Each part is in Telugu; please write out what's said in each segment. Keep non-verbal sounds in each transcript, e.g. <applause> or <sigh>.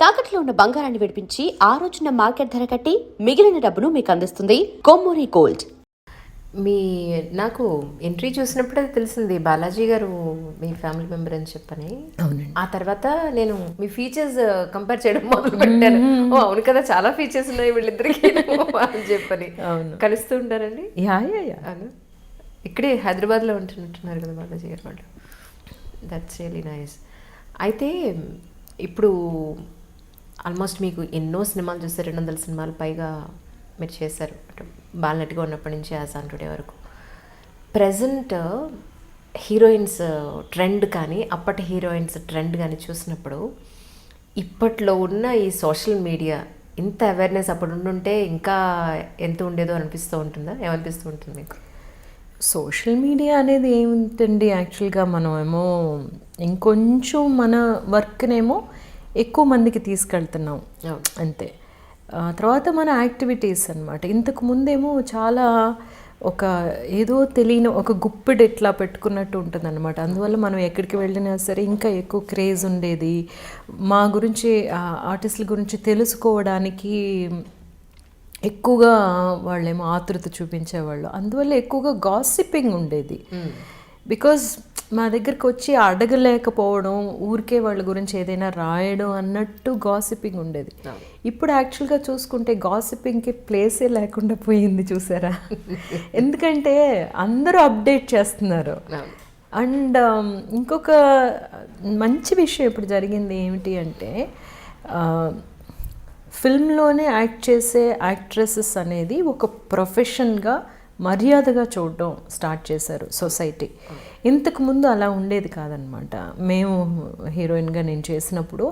తాకట్లో ఉన్న బంగారాన్ని విడిపించి ఆ రోజున మార్కెట్ ధర కట్టి మిగిలిన డబ్బును మీకు అందిస్తుంది కొమ్మూరి గోల్డ్. మీ నాకు ఎంట్రీ చూసినప్పుడే తెలిసింది బాలాజీ గారు మీ ఫ్యామిలీ మెంబర్ అని చెప్పని. ఆ తర్వాత నేను మీ ఫీచర్స్ కంపేర్ చేయడం మొదలు పెట్టాను ఓ అవును కదా చాలా ఫీచర్స్ ఉన్నాయి వీళ్ళిద్దరికి. <laughs> అని చెప్పని. అవును. కలుస్తూ ఉంటారండి? Yeah yeah yeah. అవును? ఇక్కడే హైదరాబాద్లో ఉంటున్నట్టున్నారు కదా బాలాజీ గారు వాళ్ళు. దట్స్ రియలీ నైస్ అయితే ఇప్పుడు ఆల్మోస్ట్ మీకు ఎన్నో సినిమాలు చూస్తే రెండు వందల సినిమాలు పైగా మీరు చేశారు. బాలనటిగా ఉన్నప్పటి నుంచి యాజ్ ఆన్ టుడే వరకు. ప్రజెంట్ హీరోయిన్స్ ట్రెండ్ కానీ అప్పటి హీరోయిన్స్ ట్రెండ్ కానీ చూసినప్పుడు ఇప్పట్లో ఉన్న ఈ సోషల్ మీడియా ఇంత అవేర్నెస్ అప్పుడు ఉండుంటే ఇంకా ఎంత ఉండేదో అనిపిస్తూ ఉంటుందా? ఏమనిపిస్తూ ఉంటుంది మీకు? సోషల్ మీడియా అనేది ఏమిటండి? యాక్చువల్గా మనం ఏమో ఇంకొంచెం మన వర్క్నేమో ఎక్కువ మందికి తీసుకెళ్తున్నాం. అంతే. తర్వాత మన యాక్టివిటీస్ అనమాట ఇంతకు ముందేమో చాలా ఒక ఏదో తెలియని ఒక గుప్పిడి ఇట్లా పెట్టుకున్నట్టు ఉంటుంది అనమాట అందువల్ల మనం ఎక్కడికి వెళ్ళినా సరే ఇంకా ఎక్కువ క్రేజ్ ఉండేది. మా గురించి ఆర్టిస్టుల గురించి తెలుసుకోవడానికి ఎక్కువగా వాళ్ళేమో ఆతృత చూపించేవాళ్ళు. అందువల్ల ఎక్కువగా గాసిపింగ్ ఉండేది. బికాజ్ మా దగ్గరికి వచ్చి అడగలేకపోవడం ఊరికే వాళ్ళ గురించి ఏదైనా రాయడం అన్నట్టు గాసిపింగ్ ఉండేది. ఇప్పుడు యాక్చువల్గా చూసుకుంటే గాసిపింగ్కి ప్లేసే లేకుండా పోయింది చూసారా? <laughs> ఎందుకంటే అందరూ అప్డేట్ చేస్తున్నారు. అండ్ ఇంకొక మంచి విషయం ఇప్పుడు జరిగింది ఏమిటి అంటే ఫిల్మ్లోనే యాక్ట్ చేసే యాక్ట్రెసెస్ అనేది ఒక ప్రొఫెషన్గా మర్యాదగా చూడడం స్టార్ట్ చేశారు సొసైటీ ఇంతకుముందు అలా ఉండేది కాదనమాట. మేము హీరోయిన్గా నేను చేసినప్పుడు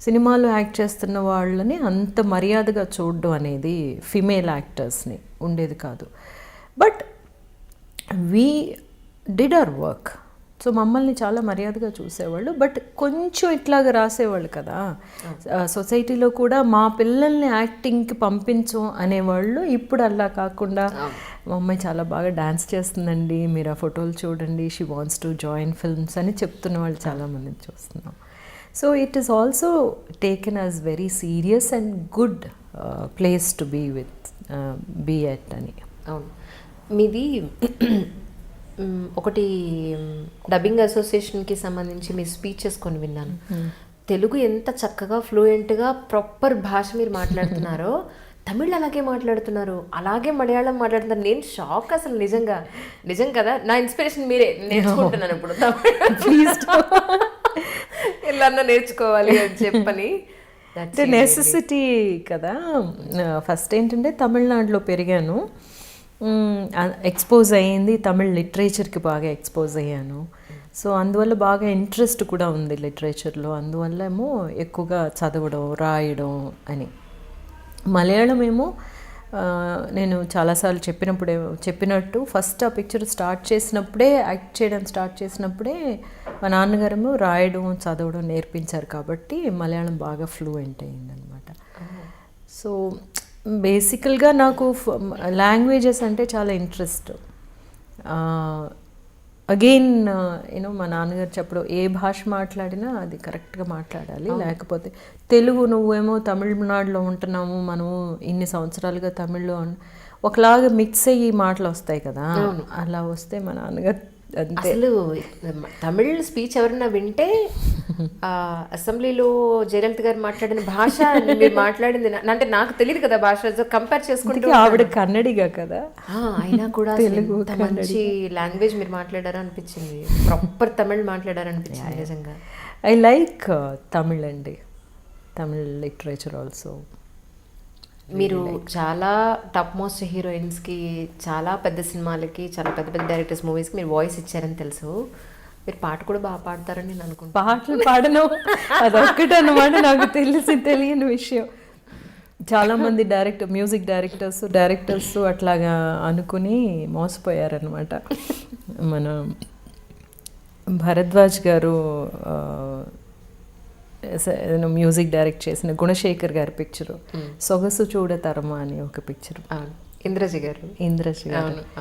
సినిమాలో యాక్ట్ చేస్తున్న వాళ్ళని అంత మర్యాదగా చూడడం అనేది ఫిమేల్ యాక్టర్స్ని ఉండేది కాదు. But we did our work. So మమ్మల్ని చాలా మర్యాదగా చూసేవాళ్ళు. బట్ కొంచెం ఇట్లాగా రాసేవాళ్ళు కదా. సొసైటీలో కూడా మా పిల్లల్ని యాక్టింగ్కి పంపించం అనేవాళ్ళు ఇప్పుడు అలా కాకుండా మా అమ్మాయి చాలా బాగా డాన్స్ చేస్తుందండి. మీరు ఆ ఫోటోలు చూడండి. She wants to join films అని చెప్తున్న వాళ్ళు చాలామందిని చూస్తున్నాం. So it is also taken as very serious and good place to be with be at అని. అవును. మీది ఒకటి డబ్బింగ్ అసోసియేషన్కి సంబంధించి మీ స్పీచెస్ కొన్ని విన్నాను. తెలుగు ఎంత చక్కగా ఫ్లూయెంట్గా ప్రాపర్ భాష మీరు మాట్లాడుతున్నారో <laughs> తమిళ్ అలాగే మాట్లాడుతున్నారు. అలాగే మలయాళం మాట్లాడుతున్నారు. నేను షాక్ అసలు నిజంగా. నిజం కదా? నా ఇన్స్పిరేషన్ మీరే. నేర్చుకుంటున్నాను ఇప్పుడు ప్లీజ్ <laughs> ఇలా నేర్చుకోవాలి అని చెప్పని. అంటే నెసెసిటీ కదా? ఫస్ట్ ఏంటంటే తమిళనాడులో పెరిగాను. ఎక్స్పోజ్ అయ్యింది తమిళ్ లిటరేచర్కి బాగా ఎక్స్పోజ్ అయ్యాను. సో అందువల్ల బాగా ఇంట్రెస్ట్ కూడా ఉంది లిటరేచర్లో. అందువల్ల ఏమో ఎక్కువగా చదవడం రాయడం అని. మలయాళం ఏమో నేను చాలాసార్లు చెప్పినప్పుడే చెప్పినట్టు ఫస్ట్ ఆ పిక్చర్ స్టార్ట్ చేసినప్పుడే యాక్ట్ చేయడం స్టార్ట్ చేసినప్పుడే మా నాన్నగారేమో రాయడం చదవడం నేర్పించారు కాబట్టి మలయాళం బాగా ఫ్లూయెంట్ అయిందనమాట సో బేసికల్గా నాకు లాంగ్వేజెస్ అంటే చాలా ఇంట్రెస్ట్. అగైన్ యూనో మా నాన్నగారు చెప్పడం ఏ భాష మాట్లాడినా అది కరెక్ట్గా మాట్లాడాలి. లేకపోతే తెలుగు నువ్వేమో తమిళనాడులో ఉంటున్నాము మనము ఇన్ని సంవత్సరాలుగా తమిళ్ళో ఒకలాగా మిక్స్ అయ్యి మాటలు వస్తాయి కదా. అలా వస్తే మా నాన్నగారు అసలు తమిళ్ స్పీచ్ ఎవరైనా వింటే అసెంబ్లీలో జయలలిత గారు మాట్లాడిన భాష మీరు మాట్లాడింది అంటే నాకు తెలియదు కదా భాష కంపేర్ చేసుకుంటూ ఆవిడ కన్నడిగా కదా. అయినా కూడా ఇంత మంచి లాంగ్వేజ్ మీరు మాట్లాడారు అనిపించింది. ప్రాపర్ తమిళ్ మాట్లాడారు అనిపించింది నిజంగా. ఐ లైక్ తమిళ్ అండి. తమిళ్ లిటరేచర్ ఆల్సో మీరు చాలా టాప్ మోస్ట్ హీరోయిన్స్కి చాలా పెద్ద సినిమాలకి చాలా పెద్ద పెద్ద డైరెక్టర్స్ మూవీస్కి మీరు వాయిస్ ఇచ్చారని తెలుసు. మీరు పాట కూడా బాగా పాడతారని నేను అనుకుంటున్నాను పాటలు పాడను. అదొక్కటి అన్నమాట నాకు తెలిసి తెలియని విషయం. చాలా మంది డైరెక్టర్ మ్యూజిక్ డైరెక్టర్స్ డైరెక్టర్స్ అట్లాగా అనుకుని మోసపోయారనమాట మన భరద్వాజ్ గారు మ్యూజిక్ డైరెక్ట్ చేసిన గుణశేఖర్ గారి పిక్చరు సొగసు చూడతరమా అని ఒక పిక్చర్ ఇంద్రజి గారు. ఇంద్రజ్ గారు.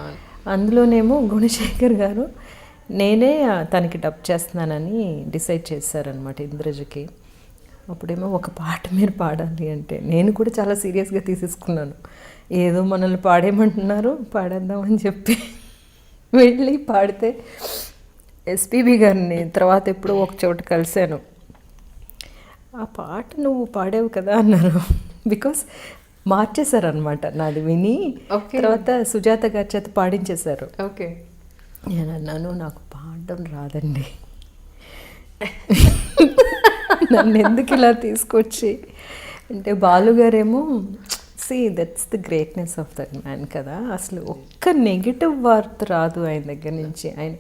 అందులోనేమో గుణశేఖర్ గారు నేనే తనకి డబ్ చేస్తున్నానని డిసైడ్ చేశారనమాట ఇంద్రజకి. అప్పుడేమో ఒక పాట మీరు పాడాలి అంటే నేను కూడా చాలా సీరియస్గా తీసేసుకున్నాను. ఏదో మనల్ని పాడేయమంటున్నారు పాడేద్దామని చెప్పి వెళ్ళి పాడితే ఎస్పీబి గారిని తర్వాత ఎప్పుడో ఒక చోట కలిశాను. ఆ పాట నువ్వు పాడావు కదా అన్నారు. బికాస్ మార్చేశారనమాట నాది విని. తర్వాత సుజాత గారి చేత పాడించేశారు. ఓకే నేను అన్నాను నాకు పాడడం రాదండి. <laughs> నన్ను ఎందుకు ఇలా తీసుకొచ్చి? అంటే బాలుగారేమో see that's the greatness of that man కదా. అసలు ఒక్క నెగిటివ్ వార్త రాదు ఆయన దగ్గర నుంచి. ఆయన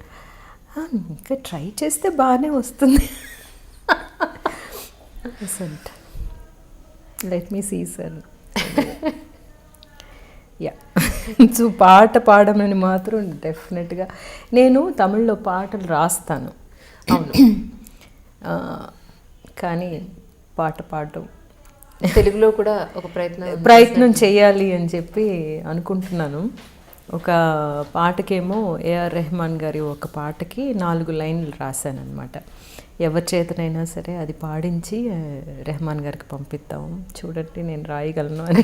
"ఆ, ఇంకా ట్రై చేస్తే బాగానే వస్తుంది. Let me see sir yeah so పాట పాడమని మాత్రం డెఫినెట్గా నేను తమిళ్ళో పాటలు రాస్తాను. అవును. <clears throat> కానీ పాట పాడడం. తెలుగులో కూడా ఒక ప్రయత్నం ప్రయత్నం చేయాలి అని చెప్పి అనుకుంటున్నాను. ఒక పాటకేమో ఏఆర్ రెహమాన్ గారి ఒక పాటకి నాలుగు లైన్లు రాశాను అనమాట ఎవరి చేతనైనా సరే అది పాడించి రెహమాన్ గారికి పంపిద్దాం. చూడండి నేను రాయగలను అని.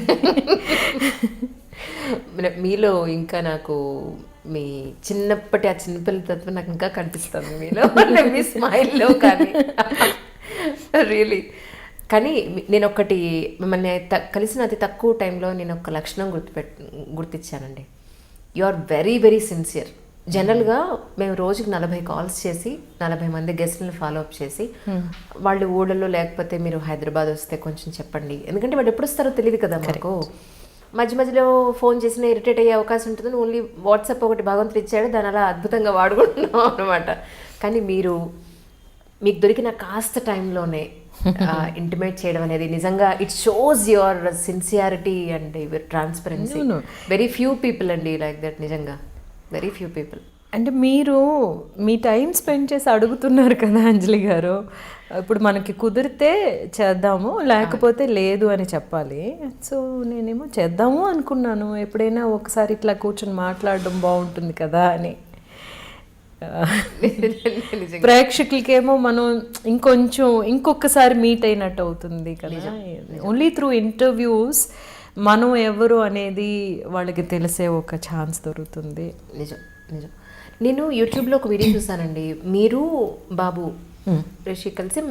మీలో ఇంకా నాకు మీ చిన్నప్పటి ఆ చిన్నపిల్లతత్వం నాకు ఇంకా కనిపిస్తుంది మీలో మీ స్మైల్లో కానీ. రియలీ కానీ నేను ఒకటి మిమ్మల్ని కలిసిన అతి తక్కువ టైంలో నేను ఒక లక్షణం గుర్తుపెట్ గుర్తించానండి you are very very sincere జనరల్గా మేము రోజుకి నలభై కాల్స్ చేసి నలభై మంది గెస్ట్లను ఫాలో అప్ చేసి వాళ్ళు ఊళ్ళలో లేకపోతే మీరు హైదరాబాద్ వస్తే కొంచెం చెప్పండి. ఎందుకంటే వాళ్ళు ఎప్పుడు వస్తారో తెలియదు కదా మాకు. మధ్య మధ్యలో ఫోన్ చేసినా ఇరిటేట్ అయ్యే అవకాశం ఉంటుంది ఓన్లీ వాట్సాప్ ఒకటి భగవంతుడు ఇచ్చాడు దాని అలా అద్భుతంగా వాడుకుంటున్నాం అనమాట కానీ మీరు మీకు దొరికిన కాస్త టైంలోనే <laughs> ఇంటిమేట్ చేయడం అనేది నిజంగా it shows your sincerity and your transparency. Very few people అండి లైక్ దట్ నిజంగా. వెరీ ఫ్యూ పీపుల్ అంటే మీరు మీ టైం స్పెండ్ చేసి అడుగుతున్నారు కదా అంజలి గారు. ఇప్పుడు మనకి కుదిరితే చేద్దాము లేకపోతే లేదు అని చెప్పాలి. సో నేనేమో చేద్దాము అనుకున్నాను. ఎప్పుడైనా ఒకసారి ఇట్లా కూర్చొని మాట్లాడడం బాగుంటుంది కదా అని. ప్రేక్షకులకేమో మనం ఇంకొంచెం ఇంకొకసారి మీట్ అయినట్టు అవుతుంది కదా. ఓన్లీ త్రూ ఇంటర్వ్యూస్ మనం ఎవరు అనేది వాళ్ళకి తెలిసే ఒక ఛాన్స్ దొరుకుతుంది. నిజం నిజం. నేను యూట్యూబ్లో ఒక వీడియో చూసానండి. మీరు బాబు రిషి కలిసి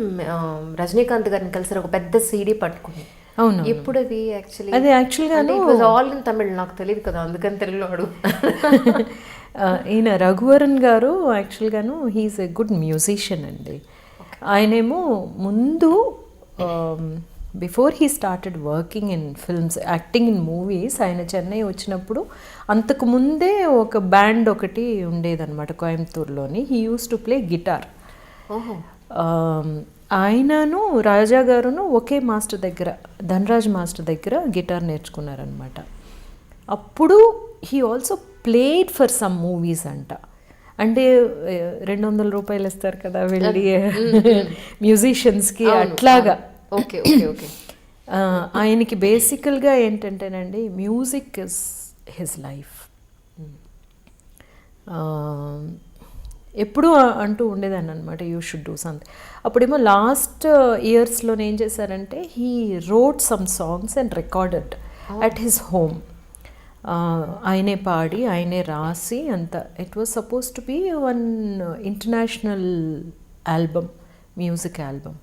రజనీకాంత్ గారిని కలిసి ఒక పెద్ద సీడీ పట్టుకుని. అవును ఎప్పుడు అది యాక్చువల్లీ అది యాక్చువల్గాను ఆల్ ఇన్ తమిళ్ నాకు తెలియదు కదా. అందుకని తెలుగులో అడుగు <laughs> ఈయన రఘువరన్ గారు యాక్చువల్గాను హీఈస్ ఎ గుడ్ మ్యూజిషియన్ అండి. ఆయనేమో ముందు before he started working in films acting in movies ఆయన చెన్నై వచ్చినప్పుడు అంతకు ముందే ఒక బ్యాండ్ ఒకటి ఉండేదన్నమాట కోయంబత్తూరులోని. He use to play guitar. ఆయనను రాజా గారును ఒకే మాస్టర్ దగ్గర ధనరాజ్ మాస్టర్ దగ్గర గిటార్ నేర్చుకున్నారనమాట అప్పుడు he also played for some movies అంట. అంటే రెండు వందల రూపాయలు ఇస్తారు కదా వెళ్ళి <laughs> మ్యూజిషియన్స్కి అట్లాగా. Okay okay okay. ఆయనకి బేసికల్గా ఏంటంటేనండి మ్యూజిక్ ఇస్ హిజ్ లైఫ్ ఎప్పుడూ అంటూ ఉండేదాన్ని అనమాట యూ షుడ్ డూ సంథింగ్ అప్పుడేమో లాస్ట్ ఇయర్స్లో ఏం చేశారంటే he wrote some songs and recorded at his home ఆయనే పాడి ఆయనే రాసి అంత it was suppose to be one international album music album